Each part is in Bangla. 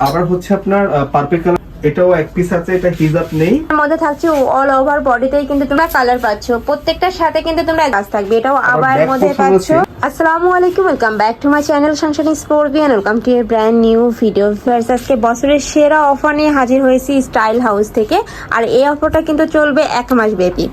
আবার হচ্ছে আপনার পার্পল এটাও এক পিস আছে এটা হিজাব নেই। এর মধ্যে থাকছে অল ওভার বডিতেই কিন্তু তোমরা কালার পাচ্ছ। প্রত্যেকটার সাথে কিন্তু তোমরা গাছ থাকবে এটাও আবার মধ্যে পাচ্ছ। আসসালামু আলাইকুম welcome back to my channel সাংসারিক স্পোর্বিয়ান welcome to your brand new video first আজকে বছরের সেরা অফার নিয়ে হাজির হয়েছি স্টাইল হাউস থেকে। আর এই অফারটা কিন্তু চলবে এক মাস ব্যাপী।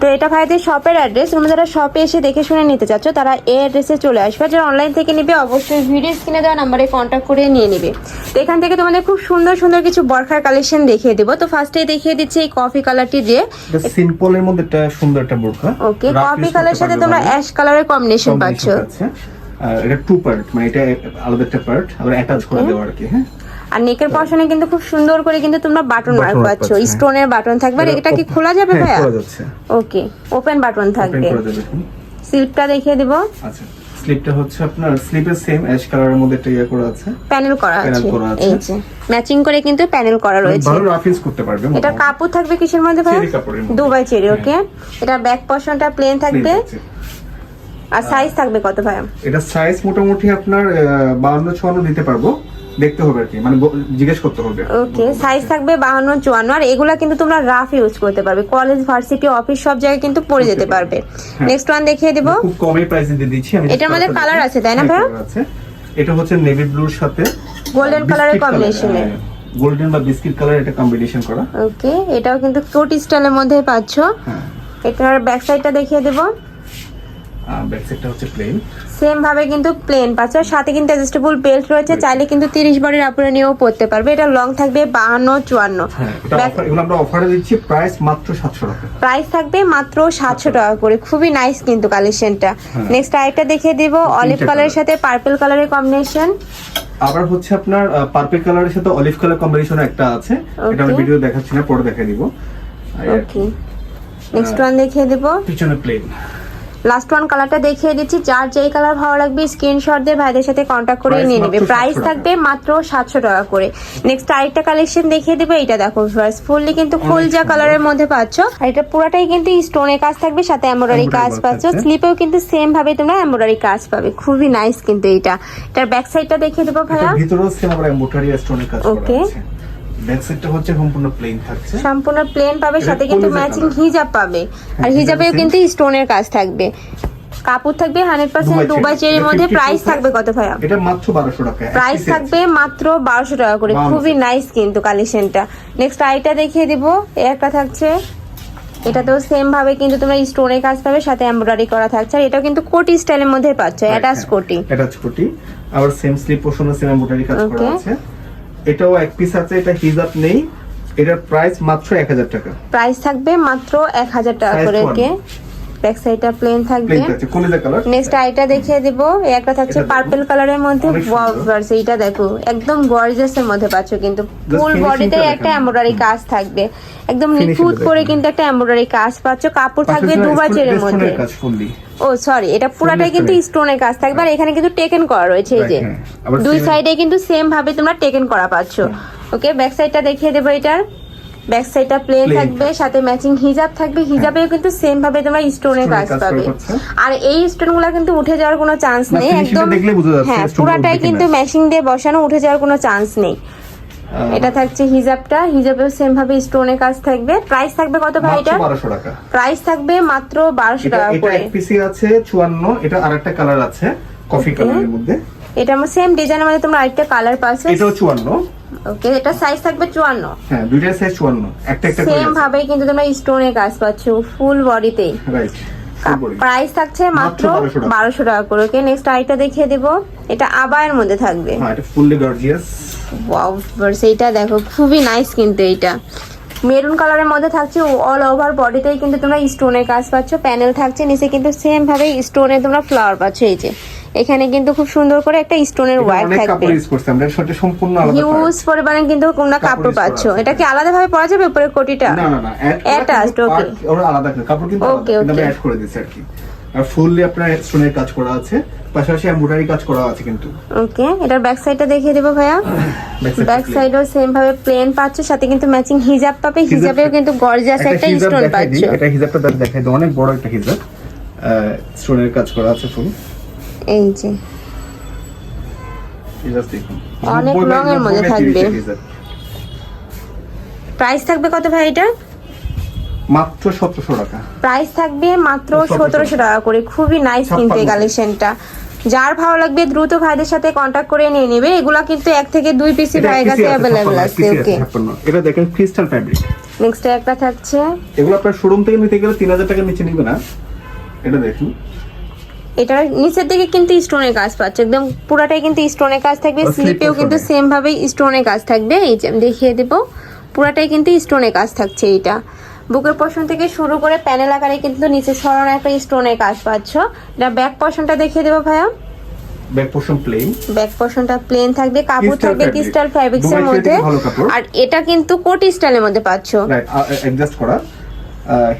তো এটা ভাইদের শপের অ্যাড্রেস তোমরা যারা শপে এসে দেখে শুনে নিতে চাচ্ছ তারা এই অ্যাড্রেসে চলে আসবে। যারা অনলাইন থেকে নিবে অবশ্যই ভিডিও স্ক্রিনে দেওয়া নাম্বারে কন্ট্যাক্ট করে নিয়ে নিবে। তো এখান থেকে তোমাদের খুব সুন্দর সুন্দর কিছু বরখার কালেকশন দেখিয়ে দেবো। তো ফার্স্টে দেখিয়ে দিচ্ছি এই কফি কালারটি দিয়ে। এটা সিম্পলের মধ্যে একটা সুন্দর একটা বোরখা। ওকে কফি use কালার সাথে তোমরা অ্যাশ কালারের কম্বিনেশন পাচ্ছ। এটা টু পার্ট মানে এটা আলাদা একটা পার্ট আবার অ্যাটাচ করে দেওয়া আর কি হ্যাঁ? আর নেকের পশনে কিন্তু খুব সুন্দর করে কিন্তু তোমরা বাটন মার্ক পাচ্ছ। স্টোনের বাটন থাকবে। আর এটা কি খোলা যাবে হ্যাঁ, ভাইয়া? খোলা যাচ্ছে। ওকে ওপেন বাটন থাকবে। সিল্কটা দেখিয়ে দিব। আচ্ছা। স্লিপটা হচ্ছে আপনার স্লিপে সেম অ্যাশ কালারের মধ্যে একটা ইয়া করা আছে। প্যানেল করা আছে। আছে। এই যে। ম্যাচিং করে কিন্তু প্যানেল করা রয়েছে। ভালো রাফিজ করতে পারবে এটা। কাপড় থাকবে কিসের মধ্যে ভাই? চেরি কাপড়ের মধ্যে। দুবাই চেরি ওকে হ্যাঁ। এটা ব্যাক পশনটা প্লেন থাকবে। আর সাইজ থাকবে কত ভাই? এটা সাইজ মোটামুটি আপনার 52 56 নিতে পারব। দেখতে হবে আর কি। মানে জিজ্ঞেস করতে হবে। ওকে সাইজ থাকবে বাহান্ন চুয়ান্ন আর এগুলা কিন্তু তোমরা রাফ ইউজ করতে পারবে। কলেজ ভার্সিটি অফিস সব জায়গায় কিন্তু পরে যেতে পারবে। হ্যাঁ। নেক্সট ওয়ান দেখিয়ে দিব। খুব কমই প্রাইসে দিয়ে দিচ্ছি আমি এটার মধ্যে কালার আছে, তাই না ভাই আছে। এটা হচ্ছে নেভি ব্লুর সাথে গোল্ডেন কালারের কম্বিনেশনে গোল্ডেন বা বিস্কিট কালার এটা কম্বিনেশন করা। ওকে এটাও কিন্তু কোট স্টাইলের মধ্যে পাচ্ছ। হ্যাঁ। এটার ব্যাক সাইডটা দেখিয়ে দেব। ব্যাক সাইডটা হচ্ছে প্লেন সেম ভাবে কিন্তু প্লেন পাচ্ছ। আর সাথে কিন্তু অ্যাডজাস্টেবল বেল্ট রয়েছে। চাইলে কিন্তু তিরিশ বারের আপুরে নিয়েও পড়তে পারবে। এটা লং থাকবে বাহান্ন চুয়ান্ন। হ্যাঁ আমরা অফারে দিচ্ছি প্রাইস মাত্র সাতশো টাকা। প্রাইস থাকবে মাত্র সাতশো টাকা করে। খুবই নাইস কিন্তু কালেকশনটা হ্যাঁ। নেক্সট আরেকটা দেখিয়ে দিব। অলিভ কালারের সাথে পার্পল কালারের কম্বিনেশন আবার হচ্ছে আপনার পার্পল কালারের সাথে অলিভ কালার কম্বিনেশন একটা আছে। এটা আমি ভিডিও দেখাচ্ছি না পরে দেখাই দিব। ওকে নেক্সট ওয়ান দেখিয়ে দিব। পিছনে প্লেন লাস্ট ওয়ান কালারটা দেখিয়ে দিচ্ছি। যার যেই কালার ভালো লাগবে স্ক্রিনশট দিয়ে ভাইদের সাথে কন্ট্যাক্ট করে নিয়ে নেবে। প্রাইস থাকবে মাত্র সাতশো টাকা করে। নেক্সট আরেকটা কালেকশন দেখিয়ে দেবে এটা দেখো ফার্স্ট ফুললি কিন্তু ফুলজা সুন্দর। কালারের মধ্যে পাচ্ছ। আর এটা পুরাটাই কিন্তু স্টোনের কাজ থাকবে সাথে এমব্রয়ডারি কাজ পাচ্ছ। স্লিপেও কিন্তু সেম ভাবে তোমরা এমব্রয়ডারি কাজ পাবে। খুবই নাইস কিন্তু এটা এটার ব্যাক সাইডটা দেখিয়ে দেবো ভাইয়া। ভিতরেও সেম আবার এমব্রয়ডারি স্টোনের কাজ. আছে। ব্যাক সাইডটা হচ্ছে সম্পূর্ণ প্লেন থাকছে। সম্পূর্ণ প্লেন পাবে সাথে কিন্তু ম্যাচিং হিজাব পাবে। আর হ্যাঁ, হিজাবেও কিন্তু স্টোনের কাজ থাকবে। কাপড় থাকবে হান্ড্রেড পার্সেন্ট দুবাই চেরির মধ্যে। 52 প্রাইস থাকবে কত ভাইয়া? এটা মাত্র বারোশো টাকা। প্রাইস থাকবে মাত্র বারোশো টাকা করে। খুবই নাইস কিন্তু কালেকশনটা নেক্সট আইটা দেখিয়ে দিব। একটা থাকছে। এটাতেও সেম ভাবে কিন্তু তোমরা স্টোনের কাজ পাবে সাথে এমব্রয়ডারি করা থাকছে। আর এটাও কিন্তু কোটি স্টাইলের মধ্যে পাচ্ছ। অ্যাটাচ কোটি। অ্যাটাচ কোটি। আবার সেম স্লিপ পোর্শনে সেম এমব্রয়ডারি কাজ করা আছে। এটাও এক পিস আছে এটা হিজাব নেই। এটার প্রাইস মাত্র এক হাজার টাকা। প্রাইস থাকবে মাত্র এক হাজার টাকা করে ব্যাক সাইডটা প্লেন থাকবে। নেক্সট আইটা দেখিয়ে দিব। একটা থাকছে পার্পল কালারের মধ্যে। অনেক এইটা দেখো। একদম গর্জিয়াস এর মধ্যে পাচ্ছ কিন্তু। ফুল বডিতে একটা। এমব্রয়ডারি কাজ থাকবে। একদম নিখুঁত করে কিন্তু একটা এমব্রয়ডারি কাজ পাচ্ছ। কাপড় থাকবে দুবার চেরের মধ্যে। ও সরি এটা পুরাটাই কিন্তু স্টোনের কাজ থাকবে। আর এখানে কিন্তু টেকেন করা রয়েছে এই যে। হ্যাঁ। দুই সাইডে কিন্তু সেম ভাবে তোমরা টেকেন করা পাচ্ছ। ওকে ব্যাক সাইডটা দেখিয়ে দেবো এটার ব্যাক সাইডটা প্লেন থাকবে সাথে ম্যাচিং হিজাব থাকবে হিজাবেও কিন্তু সেম ভাবে তোমরা স্টোনের কাজ পাবে। আর এই স্টোনগুলা কিন্তু উঠে যাওয়ার কোনো চান্স নেই একদম হ্যাঁ পুরাটাই কিন্তু ম্যাচিং দিয়ে বসানো উঠে যাওয়ার কোনো চান্স নেই। এটা থাকছে হিজাবটা হিজাবেও সেম ভাবে স্টোনের কাজ থাকবে। প্রাইস থাকবে কত ভাই এটা? টাকা। প্রাইস থাকবে মাত্র বারোশো এটা টাকা এটা করে। এক পিসি আছে চুয়ান্ন এটা আরেকটা কালার আছে কফি কালারের মধ্যে। এটা আমার সেম ডিজাইনের মধ্যে তোমরা আরেকটা কালার পাচ্ছ। এটাও চুয়ান্ন। ওকে এটা সাইজ থাকবে চুয়ান্ন। হ্যাঁ দুইটার সাইজ চুয়ান্ন। একটা একটা করে সেম ভাবে কিন্তু তোমরা স্টোনের কাজ পাচ্ছ ফুল বডিতে রাইট প্রাইস থাকছে মাত্র মাত্র 1200 টাকা। করে ওকে নেক্সট আরেকটা দেখিয়ে দেব। এটা আবায়ের মধ্যে থাকবে। হ্যাঁ এটা ফুললি গর্জিয়াস ওয়াও এইটা দেখো খুবই নাইস কিন্তু এটা মেরুন কালারের মধ্যে থাকছে অল ওভার বডিতেই কিন্তু তোমরা স্টোনের কাজ পাচ্ছ। প্যানেল থাকছে নিচে কিন্তু সেম ভাবে স্টোনে তোমরা ফ্লাওয়ার পাচ্ছ এই যে। এখানে কিন্তু খুব সুন্দর করে একটা স্টোনের ওয়ার্ক থাকবে। সম্পূর্ণ আলাদা হিউজ পরিমাণে কিন্তু তোমরা কাপড় পাচ্ছ। এটা কি আলাদা ভাবে পরা যাবে উপরে কোটিটা। না না না part ওরা আলাদা করে কাপড় কিন্তু আলাদা কিন্তু অ্যাড করে দিয়েছে আর কি। আর ফুললি আপনার স্টোনের কাজ করা আছে পাশাপাশি এমব্রয়ডারি কাজ করা আছে কিন্তু। ওকে এটার ব্যাক সাইডটা দেখিয়ে দেবো ভাইয়া। ব্যাক সাইডও সেম ভাবে প্লেন পাচ্ছ সাথে কিন্তু ম্যাচিং হিজাব পাবে। হিজাব হিজাবেও কিন্তু গর্জিয়াস একটা স্টোন পাচ্ছ। এটা হিজাবটা দেখাই দিই অনেক বড় একটা হিজাব স্টোনের কাজ করা আছে ফুল এই যে। অনেক 90 বাই রঙের মধ্যে থাকবে। 30 প্রাইস থাকবে কত ভাই এটা? মাত্র সতেরোশো টাকা। প্রাইস থাকবে মাত্র সতেরোশো। টাকা করে। খুবই নাইস কিন্তু এই 56 কালেকশনটা যার ভালো লাগবে দ্রুত ভাইদের সাথে কন্ট্যাক্ট করে নিয়ে নেবে। এগুলা কিন্তু এক থেকে দুই পিসি ভাইয়ের কাছে অ্যাভেলেবেল আছে ওকে এটা দেখেন ক্রিস্টাল ফ্যাব্রিক নেক্সট একটা থাকছে। এগুলো আপনার শোরুম থেকে নিতে গেলে তিন হাজার টাকার নিচে নিবে না। এটা দেখুন। এটার নিচের দিকে কিন্তু স্টোনের কাজ পাচ্ছে একদম পুরাটাই কিন্তু স্টোনের কাজ থাকবে স্লিপেও কিন্তু। সেম ভাবেই স্টোনের কাজ থাকবে এই যে আমি দেখিয়ে দেব পুরাটাই কিন্তু স্টোনের কাজ থাকছে এইটা। বুকের পশন থেকে শুরু করে প্যানেল আকারে কিন্তু নিচে সরানো একটা স্টোনের কাজ পাচ্ছ। এটা ব্যাক পশনটা দেখিয়ে দেবো ভাইয়া। ব্যাক পোর্শন প্লেন ব্যাক পশনটা প্লেন থাকবে কাপড় থাকবে। ক্রিস্টাল ফ্যাব্রিক্স মধ্যে। আর এটা কিন্তু কোটি স্টাইলের মধ্যে পাচ্ছ। রাইট অ্যাডজাস্ট করা।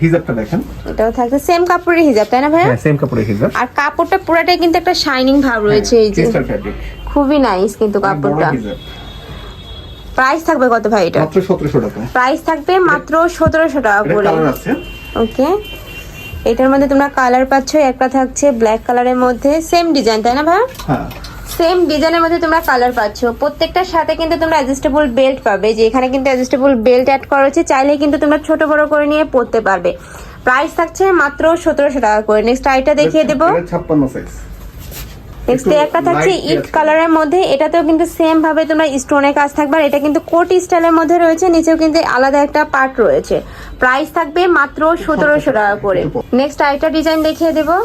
হিজাবটা দেখেন। এটাও থাকবে সেম কাপড়ের হিজাব তাই না ভাইয়া? হ্যাঁ সেম কাপড়ের হিজাব। আর কাপড়টা পুরাটাই কিন্তু একটা শাইনিং ভাব রয়েছে এই যে। খুবই নাইস কিন্তু কাপড়টা। প্রাইস থাকবে কত ভাই এটা? মাত্র সতেরোশো টাকা। প্রাইস থাকবে মাত্র সতেরোশো টাকা করে। ওকে। এটার মধ্যে তোমরা কালার পাচ্ছ একটা থাকছে ব্ল্যাক কালারের মধ্যে। সেম ডিজাইন তাই না ভাই হ্যাঁ। সেম ডিজাইনের মধ্যে তোমরা কালার পাচ্ছ। প্রত্যেকটার সাথে কিন্তু তোমরা অ্যাডজাস্টেবল বেল্ট পাবে। যে এখানে কিন্তু অ্যাডজাস্টেবল বেল্ট অ্যাড করা হয়েছে চাইলে কিন্তু তোমরা ছোট বড় করে নিয়ে পরতে পারবে। প্রাইস থাকছে মাত্র সতেরোশো টাকা করে। নেক্সট আইটা দেখিয়ে দেবো। ছাপ্পান্ন সাইজ নেক্সট একটা থাকছে ইট কালারের মধ্যে। এটাতেও কিন্তু সেম ভাবে তোমরা স্টোনের কাজ থাকবে। আর এটা কিন্তু কোটি স্টাইলের মধ্যে রয়েছে। নিচেও কিন্তু আলাদা একটা পার্ট রয়েছে। প্রাইস থাকবে মাত্র সতেরোশো টাকা করে। নেক্সট আরেকটা ডিজাইন দেখিয়ে দেবো।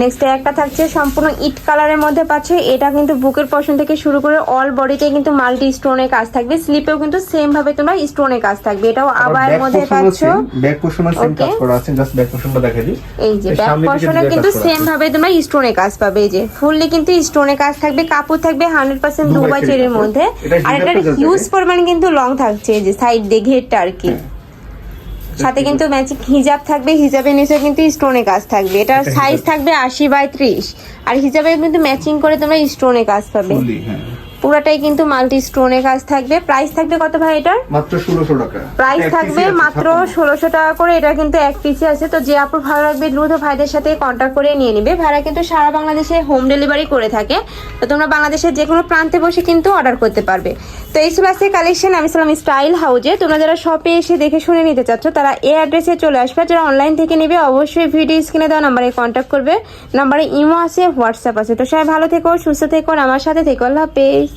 নেক্সট একটা থাকছে সম্পূর্ণ ইট কালারের মধ্যে পাচ্ছে। এটা কিন্তু বুকের পশন থেকে শুরু করে অল বডিতে কিন্তু মাল্টি স্টোনের কাজ থাকবে। স্লিপেও কিন্তু সেম ভাবে তোমরা স্টোনের কাজ থাকবে। এটাও আবার মধ্যে পাচ্ছ। ব্যাক পোর্শন সেম কাজ করা আছে জাস্ট ব্যাক পোর্শনটা দেখাই দিই। এই যে ব্যাক পশনে কিন্তু সেম ভাবে তোমরা স্টোনে কাজ পাবে। এই যে ফুললি কিন্তু স্টোনের কাজ থাকবে কাপড় থাকবে হান্ড্রেড পার্সেন্ট দুবাই দুবাই চেরির মধ্যে। আর just হিউজ পরিমাণ কিন্তু লং থাকছে এই যে সাইড দিয়ে ঘেরটা আর কি। সাথে কিন্তু ম্যাচিং হিজাব থাকবে হিজাবের নিচে কিন্তু স্টোনে কাজ থাকবে। এটার এটা সাইজ থাকবে আশি বাই ত্রিশ। আর হিজাবে কিন্তু ম্যাচিং করে তোমরা স্টোনে কাজ পাবে। হ্যাঁ। পুরাটাই কিন্তু মাল্টি স্টোনে কাজ থাকবে। প্রাইস থাকবে কত ভাই এটার? মাত্র ষোলোশো টাকা। প্রাইস থাকবে মাত্র 56 ষোলোশো টাকা করে এটা কিন্তু এক পিসে আছে। তো যে আপুর ভালো লাগবে দ্রুত ভাইদের সাথে কন্ট্যাক্ট করে নিয়ে নিবে। ভাড়া কিন্তু সারা বাংলাদেশে হোম ডেলিভারি করে থাকে। তো তোমরা বাংলাদেশের যে কোনো প্রান্তে বসে কিন্তু অর্ডার করতে পারবে। তো এই ছিল আজকে কালেকশন আমি ছিলাম স্টাইল হাউজে তোমরা যারা শপে এসে দেখে শুনে নিতে চাচ্ছ তারা এই অ্যাড্রেসে চলে আসবে। যারা অনলাইন থেকে নেবে অবশ্যই ভিডিও স্ক্রিনে দেওয়া নাম্বারে কন্ট্যাক্ট করবে। নাম্বারে ইমো আছে হোয়াটসঅ্যাপ আছে। তো সবাই ভালো থেকো সুস্থ থেকো আমার সাথে থেকো। আল্লাহ হাফেজ।